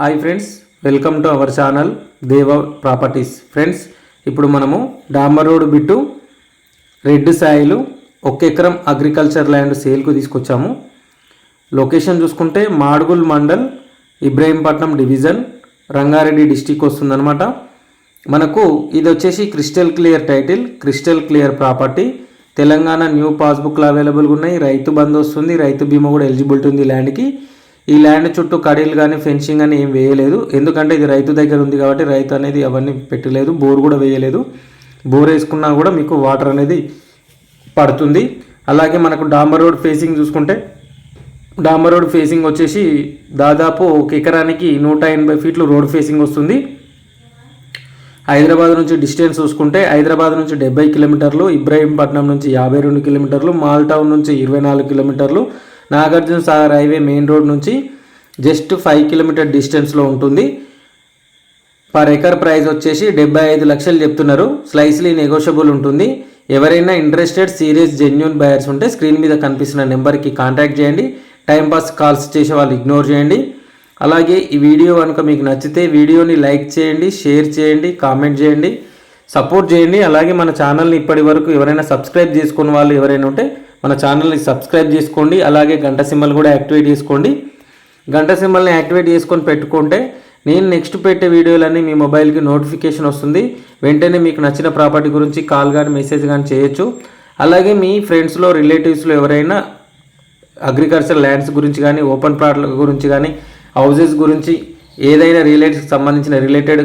Hi friends welcome to our channel Deva properties. Friends ఇప్పుడు మనము డాంబర్ రోడ్ బిట్టు రెడ్ సాయిలు ఒక ఎకరం అగ్రికల్చర్ ల్యాండ్ సేల్కు తీసుకొచ్చాము. లొకేషన్ చూసుకుంటే మాడుగుల్ మండల్ ఇబ్రహీంపట్నం డివిజన్ రంగారెడ్డి డిస్టిక్ వస్తుందన్నమాట. మనకు ఇది వచ్చేసి crystal clear title crystal clear property. Telangana new పాస్బుక్లు అవైలబుల్గా ఉన్నాయి రైతు బంధు వస్తుంది రైతు బీమా కూడా ఎలిజిబిలిటీ ఉంది ల్యాండ్కి. ఈ ల్యాండ్ చుట్టూ కడీలు కానీ ఫెన్సింగ్ అని ఏం వేయలేదు. ఎందుకంటే ఇది రైతు దగ్గర ఉంది కాబట్టి రైతు అనేది అవన్నీ పెట్టలేదు. బోర్ కూడా వేయలేదు. బోర్ వేసుకున్నా కూడా మీకు వాటర్ అనేది పడుతుంది. అలాగే మనకు డాంబర్ రోడ్ ఫేసింగ్ చూసుకుంటే డాంబర్ రోడ్ ఫేసింగ్ వచ్చేసి దాదాపు ఒక ఎకరానికి నూట ఎనభై ఫీట్లు రోడ్ ఫేసింగ్ వస్తుంది. హైదరాబాద్ నుంచి డిస్టెన్స్ చూసుకుంటే హైదరాబాద్ నుంచి డెబ్బై కిలోమీటర్లు ఇబ్రాహీంపట్నం నుంచి యాభై రెండు కిలోమీటర్లు మాల్ టౌన్ నుంచి ఇరవై నాలుగు కిలోమీటర్లు Nagarjuna Sagar highway main road నుంచి జస్ట్ ఫైవ్ కిలోమీటర్ డిస్టెన్స్లో ఉంటుంది. పర్ ఎకర్ ప్రైస్ వచ్చేసి డెబ్బై ఐదు లక్షలు చెప్తున్నారు. స్లైస్లీ నెగోషియబుల్ ఉంటుంది. ఎవరైనా ఇంట్రెస్టెడ్ సీరియస్ జెన్యున్ బయర్స్ ఉంటే స్క్రీన్ మీద కనిపిస్తున్న నెంబర్కి కాంటాక్ట్ చేయండి. టైంపాస్ కాల్స్ చేసే వాళ్ళు ఇగ్నోర్ చేయండి. అలాగే ఈ వీడియో కనుక మీకు నచ్చితే వీడియోని లైక్ చేయండి షేర్ చేయండి కామెంట్ చేయండి సపోర్ట్ చేయండి. అలాగే మన ఛానల్ని ఇప్పటి వరకు ఎవరైనా సబ్స్క్రైబ్ చేసుకున్న వాళ్ళు ఎవరైనా ఉంటే మన ఛానల్ని సబ్స్క్రైబ్ చేసుకోండి. అలాగే గంట సింబల్ కూడా యాక్టివేట్ చేసుకోండి. గంట సింబల్ని యాక్టివేట్ చేసుకొని పెట్టుకుంటే నేను నెక్స్ట్ పెట్టే వీడియోలన్నీ మీ మొబైల్కి నోటిఫికేషన్ వస్తుంది. వెంటనే మీకు నచ్చిన ప్రాపర్టీ గురించి కాల్ కానీ మెసేజ్ కానీ చేయొచ్చు. అలాగే మీ ఫ్రెండ్స్లో రిలేటివ్స్లో ఎవరైనా అగ్రికల్చర్ ల్యాండ్స్ గురించి కానీ ఓపెన్ ప్లాట్ల గురించి కానీ హౌజెస్ గురించి ఏదైనా రిలేట్స్కి సంబంధించిన రిలేటెడ్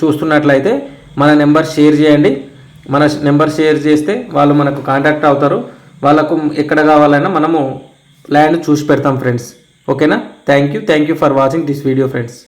చూస్తున్నట్లయితే మన నెంబర్ షేర్ చేయండి. మన నెంబర్ షేర్ చేస్తే వాళ్ళు మనకు కాంటాక్ట్ అవుతారు. వాళ్ళకు ఎక్కడ కావాలన్నా మనము ల్యాండ్ చూసి పెడతాం ఫ్రెండ్స్. ఓకేనా? Thank you. Thank you for watching this video friends.